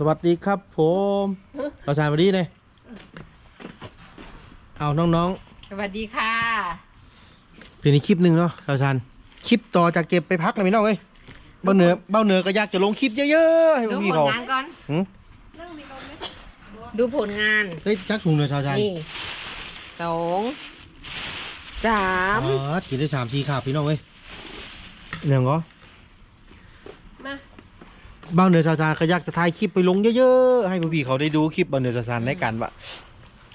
สวัสดีครับผมเราชายวันนี้เลยเอาน้องสวัสดีค่ะ ๆเพียงในคลิปหนึ่งเนาะเราชานคลิปต่อจากเก็บไปพักเลยพี่น้องเอ้ยเบ้าเหนือเบ้าเหนือก็อยากจะลงคลิปเยอะๆให้พดูวกผพี่ลเขางานก่อน หืมดูผลงาน เฮ้ยจักถุงเลยชาวชานนี่สองสามอ๋อกินได้สามสี่ขาบพี่น้องเอ้ยเนี่ยเหรอมาเบ้าเหนือชาวชานก็อยากจะถ่ายคลิปไปลงเยอะๆ ให้พวกพี่เขาได้ดูคลิปเบ้าเหนือชาวชานในการว่า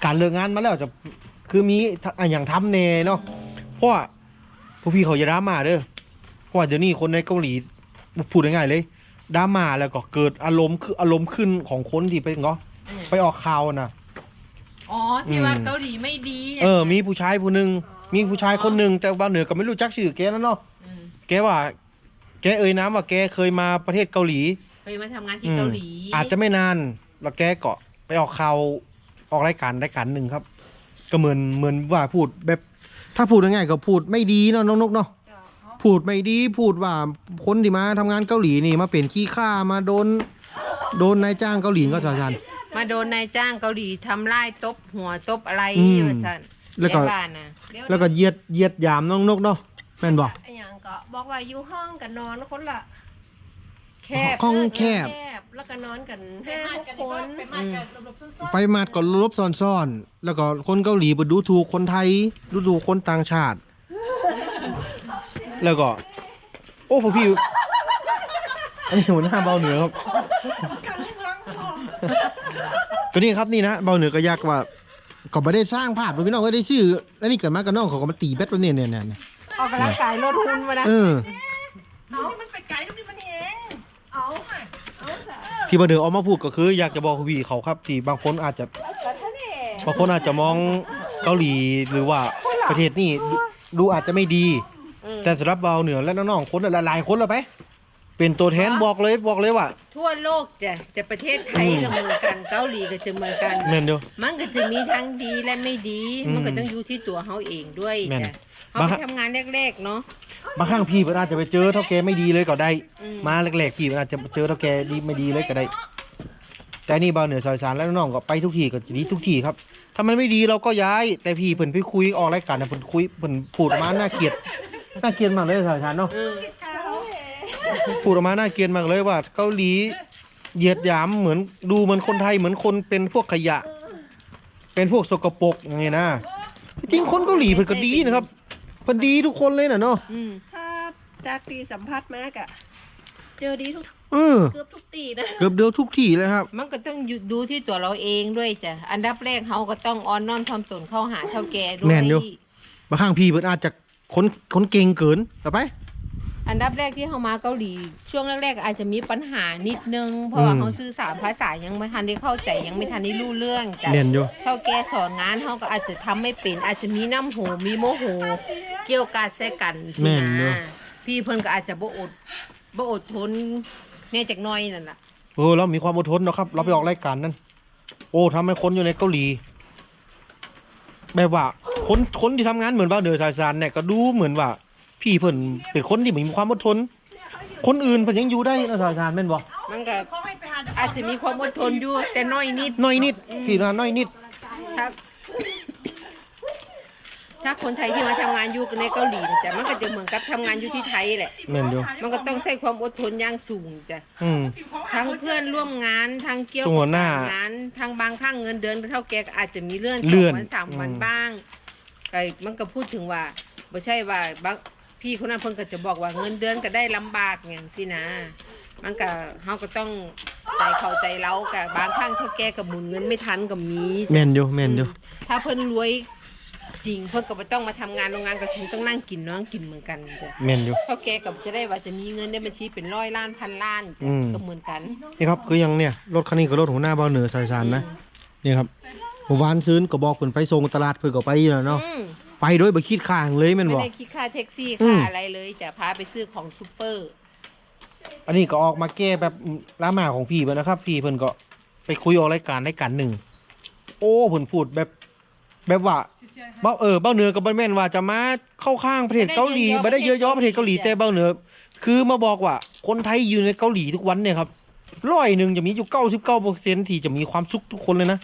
การเลิกงานมาแล้วจะคือมีอะอย่างทำเนเนาะเพราะว่าพวกพี่เขาจะดราม่าเด้อเพราะว่าเดี๋ยวนี้คนในเกาหลีพูดง่ายๆเลยดราม่าแล้วก็เกิดอารมณ์คืออารมณ์ขึ้นของคนที่ไปเนาะไปออกข่าวนะอ๋อที่ว่าอืมเกาหลีไม่ดีเออ มีผู้ชายผู้หนึ่งมีผู้ชายคนหนึ่งแต่บ้านเหนือก็ไม่รู้จักชื่อแกแล้วเนาะมแกว่า แกเอ่ยน้ำว่าแกเคยมาประเทศเกาหลีเคยมาทำงานที่เกาหลีอืมอาจจะไม่นานแล้วแกก็ไปออกข่าวออกรายการรายการหนึ่งครับ ก็เหมือนเหมือนว่าพูดแบบ ถ้าพูดง่ายๆก็พูดไม่ดีเนาะน้องนกเนาะพูดไม่ดีพูดว่าคนที่มาทำงานเกาหลีนี่มาเป็นขี้ข้ามาโดน โดนนายจ้างเกาหลีก็สาชัน มาโดนนายจ้างเกาหลีทำร้ายตบหัวตบอะไรอืม ว่าสั่นแล้วก็ ในบ้านนะเดี๋ยวแล้วก็เหยียดเหยียดหยามน้องนกเนาะแม่นบอกไอ้หยัง ก็บอกว่าอยู่ห้องกันนอนคนละแคบห้องแคบ แล้วก็นอนกันห้าหกคนไปมาดก็ลบซ่อนๆ แล้วก็คนเกาหลีไปดูถูกคนไทย ดูถูกคนต่างชาติ แล้วก็ โอ้พอพี่ อันนี้หัวหน้าเบาเหนือครับ ก็นี่ครับนี่นะเบาเหนือก็อยากว่าก็ไม่ได้สร้างภาพเลยพี่น้องก็ได้ชื่อแล้วนี่เกิดมากับน้องเขาก็มาตีแบตตัวเนี่ยเนี่ยเนี่ยเนี่ย ออกกำลังกายลดหุ่นมานะเออเอามันไปไกลตรงนี้มันเองเอาค่ะเอาค่ะที่เบาเหนือออกมาพูดก็คือ อยากจะบอกพี่เขาครับ ที่บางคนอาจจะบางคนอาจจะมองเกาหลีหรือว่าประเทศนี้ดูดูอาจจะไม่ดีอืมแต่สำหรับเบาเหนือและน้องๆคนหลายๆคนแล้วไป เป็นตัวแทนบอกเลยบอกเลยว่า ทั่วโลกจะจะประเทศไทยก็เหมือนกันเกาหลีก็จะเหมือนกันแม่นเดียวมันก็จะมีทั้งดีและไม่ดีอืมมันก็ต้องอยู่ที่ตัวเขาเองด้วยแม่นจ้ะ เขาบางไปครั้งทำงานแรกๆเนาะ บางครั้งพี่มันอาจจะไปเจอเท่าแกไม่ดีเลยก็ได้ อืม มาแรกๆพี่มันอาจจะเจอเท่าแกดีไม่ดีเลยก็ได้ แต่นี่เบาเหนือซอยสารและน้องๆก็ไปทุกที่ก็ดีทุกที่ครับ ถ้ามันไม่ดีเราก็ย้าย แต่พี่เพิ่นไปคุยออกรายการนะเพิ่นคุยเพิ่นพูดออกมาน่าเกลียดน่าเกลียดมากเลยซอยสารเนาะอืมพูดออกมาน่าเกลียดมากเลยว่าเกาหลีเหยียดหยามเหมือนดูเหมือนคนไทยเหมือนคนเป็นพวกขยะ เป็นพวกสกปรกอย่างเงี้ยนะจริงคนเกาหลีเพิ่นก็ดีนะครับเพิ่นดีทุกคนเลยน่ะเนาะอืมถ้าจากตีสัมผัสมากอะเจอดีทุกเออเกือบทุกตีนะเกือบเดียวทุกที่เลยครับ มันก็ต้องอยู่ดูที่ตัวเราเองด้วยจ้ะ อันดับแรกเขาก็ต้องอ่อนน้อมถ่อมตนเข้าหาเท่าแก่ด้วย แม่นอยู่ บางครั้งพี่เพิ่นอาจจะคนคนเก่งเกินต่อไป อันดับแรกที่เขามาเกาหลี ช่วงแรกๆอาจจะมีปัญหานิดนึง เพราะว่าอืมเขาสื่อสารภาษายังไม่ทันได้เข้าใจยังไม่ทันได้รู้เรื่องจ้ะแม่นอยู่เท่าแก่สอนงานเขาก็อาจจะทำไม่เป็นอาจจะมีน้ำโหมีโมโห เกี่ยวกาดแซกันสิแม่นอยู่ นะพี่เพิ่นก็อาจจะบ่อดบ่อดทนเนี่ยจากหน้อยนั่นล่ะ เออเรามีความอดทนเนาะครับ เราไปออกรายการนั้นโอ้ทำให้คนอยู่ในเกาหลีแบบว่าคนคนที่ทำงานเหมือนว่าเดือสายสารเนี่ยก็ดูเหมือนว่า พี่เพิ่นเป็นคนที่มีความอดทน คนอื่นเพิ่นยังอยู่ได้เนาะสายสารแม่นบ่มันก็อาจจะมีความอดทนอยู่แต่น้อยนิด น้อยนิดอืมพี่นะน้อยนิด ถ้า ถ้าคนไทยที่มาทำงานอยู่ในเกาหลีนะจ้ะมันก็จะเหมือนกับทำงานอยู่ที่ไทยแหละ แม่นอยู่มันก็ต้องใช้ความอดทนอย่างสูงจ้ะ อืม ทั้งเพื่อนร่วมงานทั้งเกี่ยวส่วนหน้างานทั้งบางครั้งเงินเดือนเท่าแกก็อาจจะมีเลื่อนสเลื่อองนวันสามวันอืม บ้างก็มันก็พูดถึงว่าไม่ใช่ว่าบาง พี่คนนั้นเพิ่นก็จะบอกว่าเงินเดือนก็ได้ลำบากอย่างสินะ มันก็เฮาก็ต้องใจเข้าใจเรากับบางครั้งเท่าแกก็หมุนเงินไม่ทันก็มี แม่นอยู่แม่นอยู่ถ้าเพิ่นรวยจริงเพิ่นก็บ่ต้องมาทำงานโรงงานก็คงต้องนั่งกินน้องกินเหมือนกันจ้ะแม่นอยู่ เท่าแกก็จะได้ว่าจะมีเงินในบัญชีเป็นร้อยล้านพันล้านจ้ะอืม ก็เหมือนกันนี่ครับคือยังเนี่ยรถคันนี้ก็รถหัวหน้าเบาเหนือสายสารนะนี่ครับเมื่อวานซื้อก็บอกเพิ่นไปส่งตลาดเพิ่นก็ไปอยู่แล้วเนาะอืม ไปโดยบ่คิดค่าหยังเลยแม่นไม่บ่ได้คิดค่าแท็กซี่อืค่าม อะไรเลยจะพาไปซื้อของซูเปอร์ อันนี้ก็ออกมาแก้แบบล้าหมาของพี่เพิ่นนะครับ พี่เพิ่นก็ไปคุยออกรายการรายการหนึ่ง โอ้เพิ่นพูดแบบแบบว่าเบ้าเออเบ้าเหนือกับเบ้าแม่นว่าจะมาเข้าข้างประเทศเกาหลีไม่ไม่ได้ได้เยเยอะอะๆๆประเทศเกาหลีจ้ะแต่เบ้าเหนือ คือมาบอกว่าคนไทยอยู่ในเกาหลีทุกวันเนี่ยครับร้อยหนึ่งจะมีอยู่เก้าสิบเก้าเปอร์เซ็นที่จะมีความสุขทุกคนเลยนะ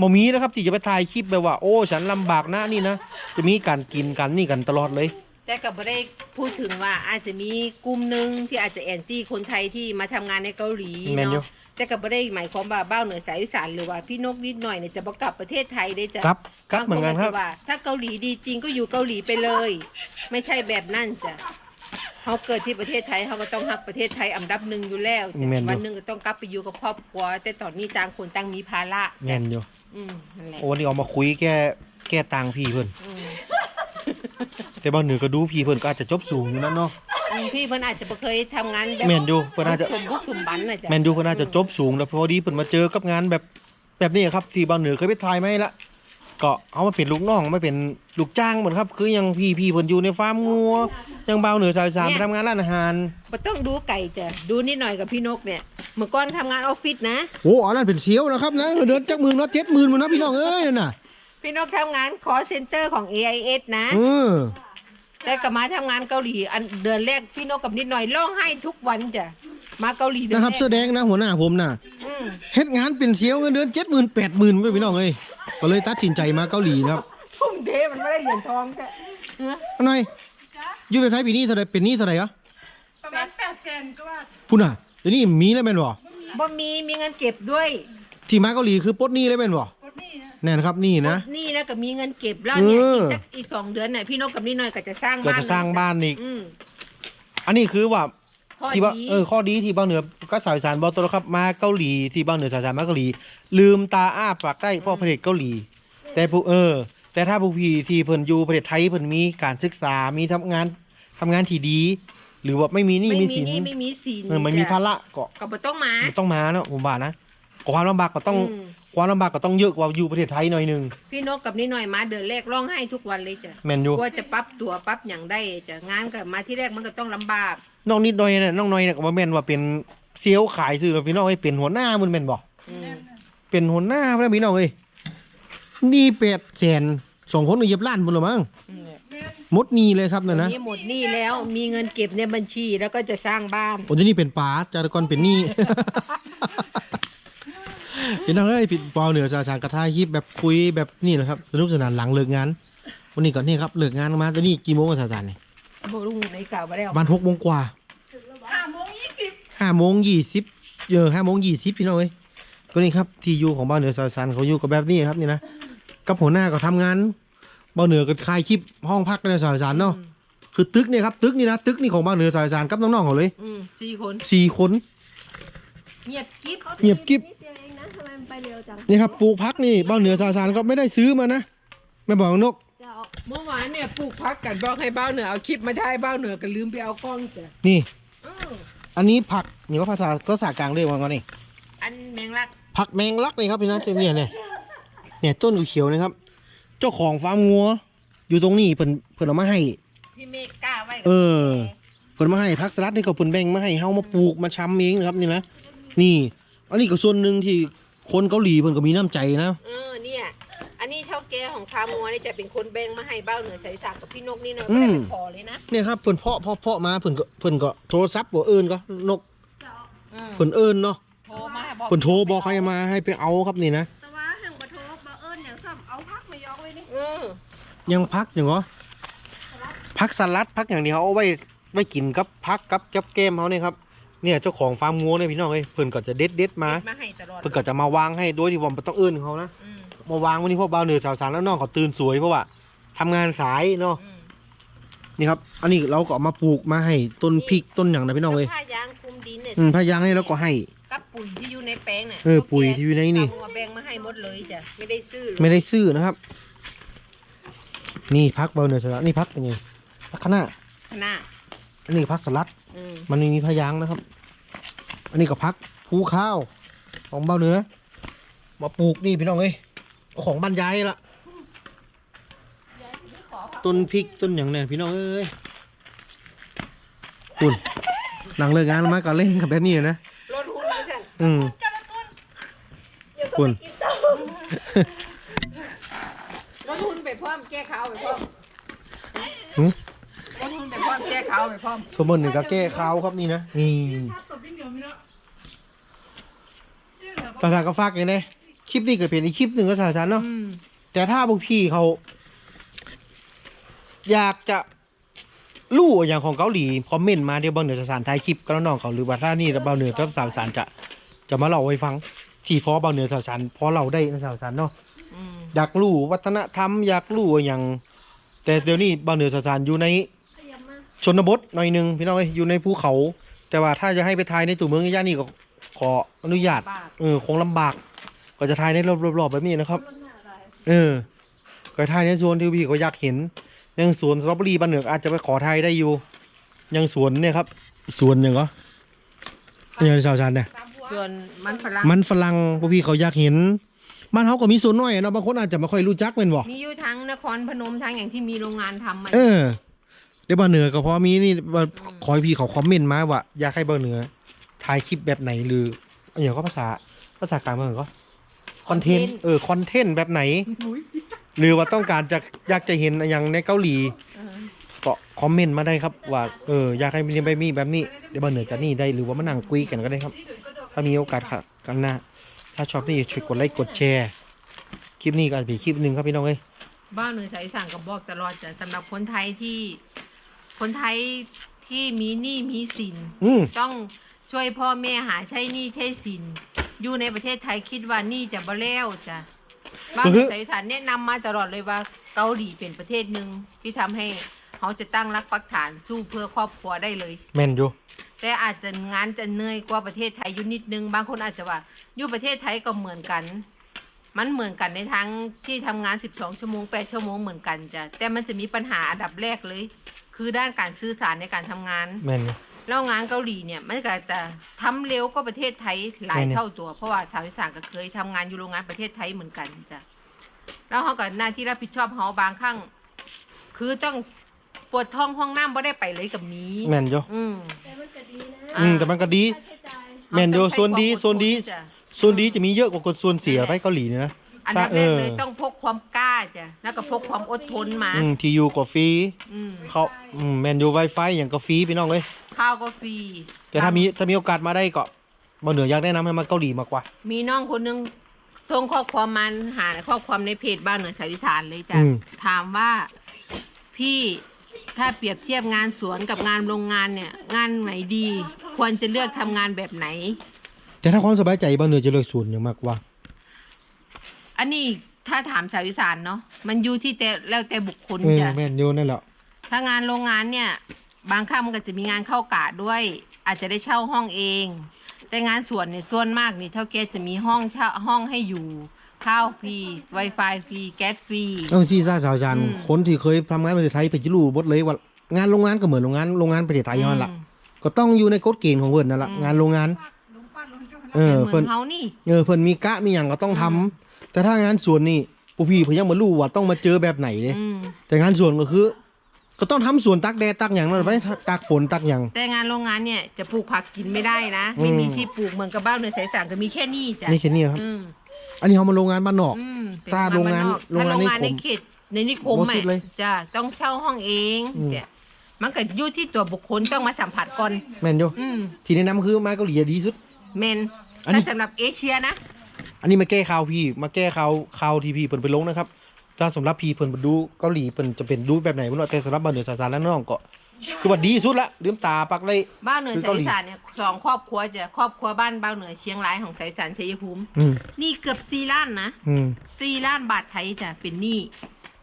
บ่มีนะครับที่จะไปถ่ายคลิปแบบว่าโอ้ฉันลำบากนะนี่นะจะมีการกินกันนี่กันตลอดเลย แต่ก็บ่ได้พูดถึงว่าอาจจะมีกลุ่มหนึ่งที่อาจจะแอนตี้คนไทยที่มาทำงานในเกาหลีแม่นอยู่ เนาะแต่ก็บ่ได้หมายความว่าบ้าวเหนือสายอีสานหรือว่าพี่นกนิดหน่อยเนี่ยจะบ่กลับประเทศไทยได้จ้ะครับครับเหมือนกันครับางว่า ถ้าเกาหลีดีจริงก็อยู่เกาหลีไปเลย ไม่ใช่แบบนั่นจ้ะเขาเกิดที่ประเทศไทยเขาก็ต้องฮักประเทศไทยอันดับหนึ่งอยู่แล้วจ้ะแม่นอยู่ วันหนึ่งก็ต้องกลับไปอยู่กับครอบครัวแต่ตอนนี้ต่างคนต่างมีภาระแน่จ้ะ นอยู่ อืมนั่นแหละโอ้วันนี้ออกมาคุยแก้แก้ต่างพี่เพิ่นอืมแต่บางเหนือก็ดูพี่เพิ่นก็อาจจะจบสูงอยู่นั่นเนาะอืมพี่เพิ่นอาจจะบ่เคยทำงานแบบแม่นอยู่เพิ่นอาจจะสมบุกสมบันน่ะจ้ะแมนยูก็น่าจะจบสูงแล้วพอดีเพิ่นมาเจอกับงานแบบแบบนี้ครับที่บางเหนือเคยไปถ่ายมาให้ละ ก็เอามาเป็นลูกน้องมาเป็นลูกจ้างเหมือนครับ คือยังพี่พี่เพิ่นอยู่ในฟาร์มงัวยังเบาวเหนือสายสามไปทำงานร้านอาหารบ่ต้องดูไก่จ้ะดูนิดหน่อยกับพี่นกเนี่ยเมื่อก่อนทำงานออฟฟิศนะโอ้อันนั้นเป็นเสียวนะครับนะเดือนจักหมื่นเนาะเจ็ดหมื่นมันนะพี่น้องเอ้ยนั่นน่ะพี่นกทำงาน call center ของ AIS นะเออแต่ก็มาทำงานเกาหลีอันเดือนแรกพี่นกกับนิดหน่อยร้องไห้ทุกวันจ้ะมาเกาหลีเดือนนะครับแรกเสื้อแดงนะหัวหน้าผมน่ะอืม เฮ็ดงานเป็นเสียวเงินเดือนเจ็ดหมื่นแปดหมื่นพี่น้องเอ้ยก็เลยตัดสินใจมาเกาหลีนะครับทุ่มเทมันไม่ได้เหรียญทองจ้ะเอออันหน่อยอยู่ในไทยปีนี้เท่าไหรเป็นหนี้เท่าไหรอะประมาณแปดแสนก็ว่าพุ่นน่ะเดี๋ยวนี้มีแล้วแม่นบ่บ่มีมีเงินเก็บด้วย ที่มาเกาหลีคือปลดหนี้แล้วแม่นบ่รถนี่นะแน่นะครับนี่นะนี่แล้วก็มีเงินเก็บแล้วเนี่ยเอออีอีกสักอีกสองเดือนน่ะพี่นกกับนิดหน่อยก็จะสร้างก็บ้านจะสร้างบ้านอีกอืมอันนี้คือว่า ข้อที่ว่าดี เออข้อดีที่บางเหนือก็สายสารบอกตัวแล้วครับมาเกาหลีที่บางเหนือสายสารมาเกาหลี ลืมตาอ้าปากได้เพราะประเทศเกาหลี แต่ผู้เออ แต่ถ้าผู้พี่ที่เพิ่นอยู่ประเทศไทยเพิ่นมีการศึกษามีทำงานทำงานที่ดี หรือว่าไม่มีหนี้ไม่มีมีสินหนี่ไม่มีสินเออมันมีจ้ะภาระก็ก็บ่ต้องมา มันต้องมาเนาะผมว่านะความลำบากก็ต้องอืม ความลำบากก็ต้องเยอะกว่าอยู่ประเทศไทยหน่อยหนึงพี่นกกับนิดหน่อยมาเดือนแรกร้องไห้ทุกวันเลยจ้ะแม่นอยู่กว่าจะปรับตัวปรับอย่างได้จ้ะงานกับมาที่แรกมันก็ต้องลำบาก น้องนิดหน่อยน่ะน้องน้อยน่ะก็บ่แม่นว่าเป็นเซลล์ขายซื้อพี่น้องให้เป็นหัวหน้ามันแม่นบ่อืมเป็นหัวหน้าแล้วพี่น้องเอ้ยนี่เป็ดแสนสองคนก็เหยียบล้านบุญหรือมั้งอืมหมดหนี่เลยครับนั่นตอนะนนี้หมดหนี้แล้วมีเงินเก็บในบัญชีแล้วก็จะสร้างบ้านผมจะนี่เป็นป๋าจารกรเป็นหนี้ พี่น้องเอ้ยผิดปอเหนือสาสารกระทายคลิปแบบคุยแบบนี่นะครับสนุกสนานหลังเลิกงาน วันนี้ก่อนนี่ครับเลิกงานมาตอนนี้กี่โมงกันสาสารนี่บ่รู้ในเก่าบ่ได้เอาบ้านหกโมงกว่าห้าโมงยี่สิบห้าโมงยี่สิบเออห้าโมงยี่สิบพี่น้องเอ้ยก็นี่ครับที่อยู่ของบ้านเหนือสาสารเขาอยู่กับแบบนี้ครับนี่นะกับหัวหน้าก็ทำงานบ้านเหนือก็คลายคลิปห้องพักกันในสาสารเนาะอืมคือตึกเนี่ยครับตึกนี่นะตึกนี่ของบ้านเหนือสายสารกับน้องๆเขาเลยอืมสี่คนสี่คน เงียบกิ๊บเงียบกิ๊บ มมันไปเร็วจังนี่ครับปลูกพักนี่บ้านเหนือสายสารก็ไม่ได้ซื้อมานะไม่บอกนกจะเอาเมื่อวานเนี่ยปลูกพักกันบอกให้บ้าวเหนือเอาคลิปมาได้บ้าวเหนือก็ลืมไปเอากล้องจ้ะนี่ อืมอันนี้ผักนี่ก็ภาษาก็ภาษากลางเรียกว่าไงนี่อันแมงลักผักแมงลักนี่ครับพี่นะเนี่ยเนี่ยเนี่ยต้นเขียวๆนะครับ เจ้าของฟาร์มงัว อยู่ตรงนี้เพิ่นเพิ่นเอามาให้ พี่เมฆกล้าไว้กับเออพี่เพิ่นมาให้พักสลัดนี่ก็เพิ่นแบ่งมาให้เฮามาปลูกมาชำเองนะครับนี่นะนี่ อันนี้ก็ส่วนหนึ่งที่ คนเกาหลีเพิ่นก็มีน้ำใจนะ เออเนี่ย อันนี้เท่าแก่ของคามัวนี่จะเป็นคนแบ่งมาให้บ้าวเหนือใส่สักกับพี่นกนี่เนอะไม่ได้ไปขอเลยนะเนี่ยครับเพิ่นเพาะเพาะเพาะมาเพิ่นก็เพิ่นก็โทรศัพท์บ่เอิ้นก็นกจะเอาอืมเพิ่นเอิ้นเนาะโทรมาบอกเพิ่นโทรบอกให้มาให้ไปเอาครับนี่นะแต่ว่าแห่งประโทษบาเอิญอย่างซ้ำเอาพักมายอกไว้นี่เออยังพักอย่างเหรอพักสลัดพักอย่างนี้เขาเอาไว้ไว้กินกับพักกับกับแก้มเขาเนี่ยครับ เนี่ยเจ้าของฟาร์มงัวเนี่ยพี่น้องเอ้ยเพิ่นก็จะเด็ดเด็ดๆมาเก็บมาให้ตลอดเพิ่นก็จะมาวางให้โดยที่ว่าบ่ต้องเอิ้นเขานะอืมมาวางวันนี้พวกบ่าวเหนือสาวสารแล้วน้องเขาตื่นสวยเพราะว่าทำงานสายเนาะอืมนี่ครับอันนี้เราก็เอามาปลูกมาให้ต้นพริกต้นอย่างนะพี่น้องเอ้ยแล้วผ้ายางคลุมดินเนี่ยอืมพะยางให้แล้วก็ให้ กับปุ๋ยที่อยู่ในแปลงน่ะเออปุ๋ยที่อยู่ในนี่คามัวแบ่งมาให้หมดเลยจ้ะไม่ได้ซื้อเลยไม่ได้ซื้อนะครับ นี่พักเบาเหนือสลัดนี่พักยังไงพักคณะขนาด อันนี้พักสลัด อืมมันไม่มีพะยางนะครับ อันนี้ก็พักภูข้าวของเบาเหนือ มาปลูกนี่พี่น้องเอ้ยเอาของบรรยายละต้นพริกต้นอย่างเนี่ยพี่น้องเอ้ยปุ่นหลังเลิกงานมาก็เล่นกับแบบนี้นะรถหุ้นเลยจ้ะอืมปุ่นรถหุ้นไปพร้อมแก้ขาวไปพร้อม หืม รถหุ้นไปพร้อม แก้ขาวไปพร้อมสมมติหนึ่งก็แก้ข้าวครับนี่นะนี่ถ้าตบวิ่งเดียวไม่เนาะสาวสารก็ฝากอย่างนี้คลิปนี้ก็เป็นอีกคลิปหนึ่งก็สาวสารเนาะอืมแต่ถ้าพวกพี่เขา อยากจะรู้อย่างของเกาหลีคอมเมนต์มาเดี๋ยวเบาเหนือสาวสารท้ายคลิปก็น้องๆเขาหรือว่าถ้านี่เบาเหนือกับสาวสารจะจะมาเล่าให้ฟัง ที่พอเบาเหนือสาวสารพอเราได้นะสาวสารเนาะอืมอยากรู้วัฒนธรรมอยากรู้อย่าง แต่เดี๋ยวนี้เบาเหนือสาวสารอยู่ใน ชนบทหน่อยหนึงพี่น้องเอ้ยอยู่ในภูเขา แต่ว่าถ้าจะให้ไปถ่ายในตัวเมืองย่านนี่ก็ขออนุญาตบาทเออคงลำบาก ก็จะถ่ายในรอบๆแบบนี้นะครับ เออก็ถ่ายในสวนที่พี่ก็อยากเห็นอยังสวนสตรอเบอรี่บ้านเหนืออาจจะไปขอถ่ายได้อยู่อยังสวนเนี่ยครับสวนอย่างก็อย่างที่ชาวชาญเนี่ยส่วนมันฝรั่งมันฝรั่งพวกพี่เขาอยากเห็นบ้านเขาก็มีสวนน้อยอะเนาะบางคนอาจจะไม่ค่อยรู้จักเป็นบ่มีอยู่ทั้งนครพนมทั้งอย่างที่มีโรงงานทำมันเออ เดี๋ยวบ้านเหนือก็เพราะมีนี่ว่าขอให้พี่เขาคอมเมนต์มาว่าอยากให้บ้านเหนือถ่ายคลิปแบบไหนหรือออย่างก็ภาษาภาษากลางเมืองก็คอนเทนต์เออคอนเทนต์แบบไหน หรือว่าต้องการจะอยากจะเห็นอย่างในเกาหลีเออก็คอมเมนต์มาได้ครับ ว่าเอออยากให้มีแบบนี้แบบนี้เดี๋ยวบ้านเหนือจะนี่ได้หรือว่ามานั่งคุยกันก็ได้ครับ ถ้ามีโอกาสค่ะกันหน้า ถ้าชอบนี่ช่วยกดไลค์กดแชร์ คลิปนี้ก็อาจจะเป็นคลิปหนึ่งครับพี่น้องเอ้ยบ้านหน่วยสายสั่งกับบอกตลอดจะสำหรับคนไทยที่ คนไทยที่มีหนี้มีสิน อืม ต้องช่วยพ่อแม่หาใช้หนี้ใช้สิน อยู่ในประเทศไทยคิดว่าหนี้จะบ่แล้วจ้ะบ้านหน่วยสายสารแนะนำมาตลอดเลยว่าเกาหลีเป็นประเทศหนึ่งที่ทำให้เขาจะตั้งรักปักฐานสู้เพื่อครอบครัวได้เลย แม่นอยู่ แต่อาจจะงานจะเหนื่อยกว่าประเทศไทยอยู่นิดนึง บางคนอาจจะว่าอยู่ประเทศไทยก็เหมือนกัน มันเหมือนกันในทั้งที่ทำงาน 12 ชั่วโมง 8 ชั่วโมงเหมือนกันจ้ะแต่มันจะมีปัญหาอันดับแรกเลย คือด้านการสื่อสารในการทำงาน แม่นอยู่ แล้วงานเกาหลีเนี่ยมันก็จะทำเร็วกว่าประเทศไทยหลายใช่เนี่ยเท่าตัว เพราะว่าชาวอีสานก็เคยทำงานอยู่โรงงานประเทศไทยเหมือนกันจ้ะแล้วเขาก็หน้าที่รับผิดชอบเขาบางครั้งคือต้องปวดท้องห้องน้ำบ่ได้ไปเลยกับนี้แม่นอยู่อืมแต่มันจะดีนะอืมแต่มันก็ดี ค่าใช้จ่ายแม่นอยู่โซนดีโซนดี จ้ะ ส่วนดีจะมีเยอะกว่าคนส่วนเสียไปเกาหลีเนี่ยนะ อันดับแรกเลยเออ ต้องพกความกล้า จ้ะแล้วก็พกความอดทนมา อืมที่อยู่ก็ฟรีอืมเขาอืมแมนยูไวไฟอย่างก็ฟรีพี่น้องเลยข้าวก็ฟรีแต่ถ้ามีถ้ามีโอกาสมาได้ก็มาเหนืออยากแนะนำให้มาเกาหลีมากกว่า มีน้องคนหนึงส่งข้อความมันหาข้อความในเพจบ้านเหนือสายวิสานเลยจ้ะอืม ถามว่าพี่ถ้าเปรียบเทียบงานสวนกับงานโรงงานเนี่ย งานไหนดี ควรจะเลือกทำงานแบบไหน แต่ถ้าความสบายใจบางเหนือจะเลือกส่วนอย่างมากกว่า อันนี้ ถ้าถามสายวิสานเนาะมันอยู่ที่แต่แล้วแต่บุคคลเออจ้ะ แมนยูนั่นแหละถ้างานโรงงานเนี่ย บางครั้งมันก็จะมีงานเข้ากะด้วย อาจจะได้เช่าห้องเอง แต่งานสวนเนี่ยส่วนมากนี่เท่าแกจะมีห้องเช่าห้องให้อยู่ ข้าวฟรี Wi-Fi ฟรีแก๊สฟรี เอาซีซ่าสาวจันอืม คนที่เคยทำงานประเทศไทยไปจะรู้บดเลยว่างานโรงงานก็เหมือนโรงงานโรงงานประเทศไทยนั่นแหละอืมก็ต้องอยู่ในกฎเกณฑ์ของเพิ่นนั่นแหละอืม งานโรงงานลงป้าลงเจ้าพนักเออเหมืเพิ่อนนเฮานี่ เออเพิ่นมีกะมีอย่างก็ต้องทำอืม แต่ถ้างานสวนนี่ผู้พี่เพิ่นยังบ่รู้ว่าต้องมาเจอแบบไหนเด้อืมแต่งานสวนก็คือ ก็ต้องทำสวนตักแดดตักอย่างนั่นไปตักฝนตักอย่าง แต่งานโรงงานเนี่ยจะปลูกผักกินไม่ได้นะอืมไม่มีที่ปลูกเหมือนกับบ้านในสายสานก็มีแค่นี้จ้ะนี่แค่นี้ครับ อืม อันนี้เฮามาโรงงานบ้านนอก อืมเป็นถ้าโรงงานบ้นอกโรงงานถ้าโรงงานนิในคมเขตในนิคมโอ้อะสุดเลยจะต้องเช่าห้องเองอืม เนี่ยมันก็อยู่ที่ตัวบุคคลต้องมาสัมผัสก่อน แม่นอยู่อืมที่แนะนำคือมาเกาหลีอะดีสุด เมนอันนี้ ถ้าสำหรับเอเชียนะ อันนี้มาแก้ข่าวพี่ มาแก้ข่าวข่าวที่พี่เพิ่นไปลงนะครับ ถ้าสำหรับพี่เพิ่นไปดูเกาหลีเพิ่นจะเป็นดูแบบไหนบ่รู้แต่สำหรับบ้านเหนือสาสารและน้องก็คือว่าดีสุดละลืมตาปักเลย บ้านเหนือคือสาเกายหลีสานเนี่ยสองครอบครัวจะครอบครัวบ้านบ้านเหนือเชียงรายของสายสานชัยภูมิ อืมนี่เกือบสี่ล้านนะอืมสี่ล้านบาทไทยจะเป็นหนี้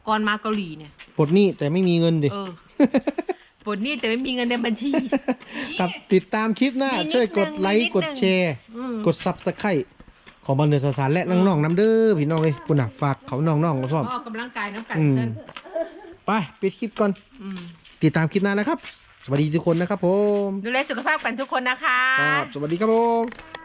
ก่อนมาเกาหลีเนี่ย ปลดหนี้แต่ไม่มีเงินดิ เออ ปลดหนี้แต่ไม่มีเงินในบัญชี ครับติดตามคลิปหน้ามีนิดช่วยกดนึงไลมีนิค์ดกดนึงแชร์ อืม กด Subscribe ของบ้านเหนือสาสารและน้องๆน้ำเด้อพี่น้องเอ้ยปุ่นน่ะฝากเขาน้องๆก็ชอบออกกำลังกายน้ำกันอืมกันไปปิดคลิปก่อน อืมติดตามคลิปหน้านะครับ สวัสดีทุกคนนะครับผมดูแลสุขภาพกันทุกคนนะคะ ครับสวัสดีครับผม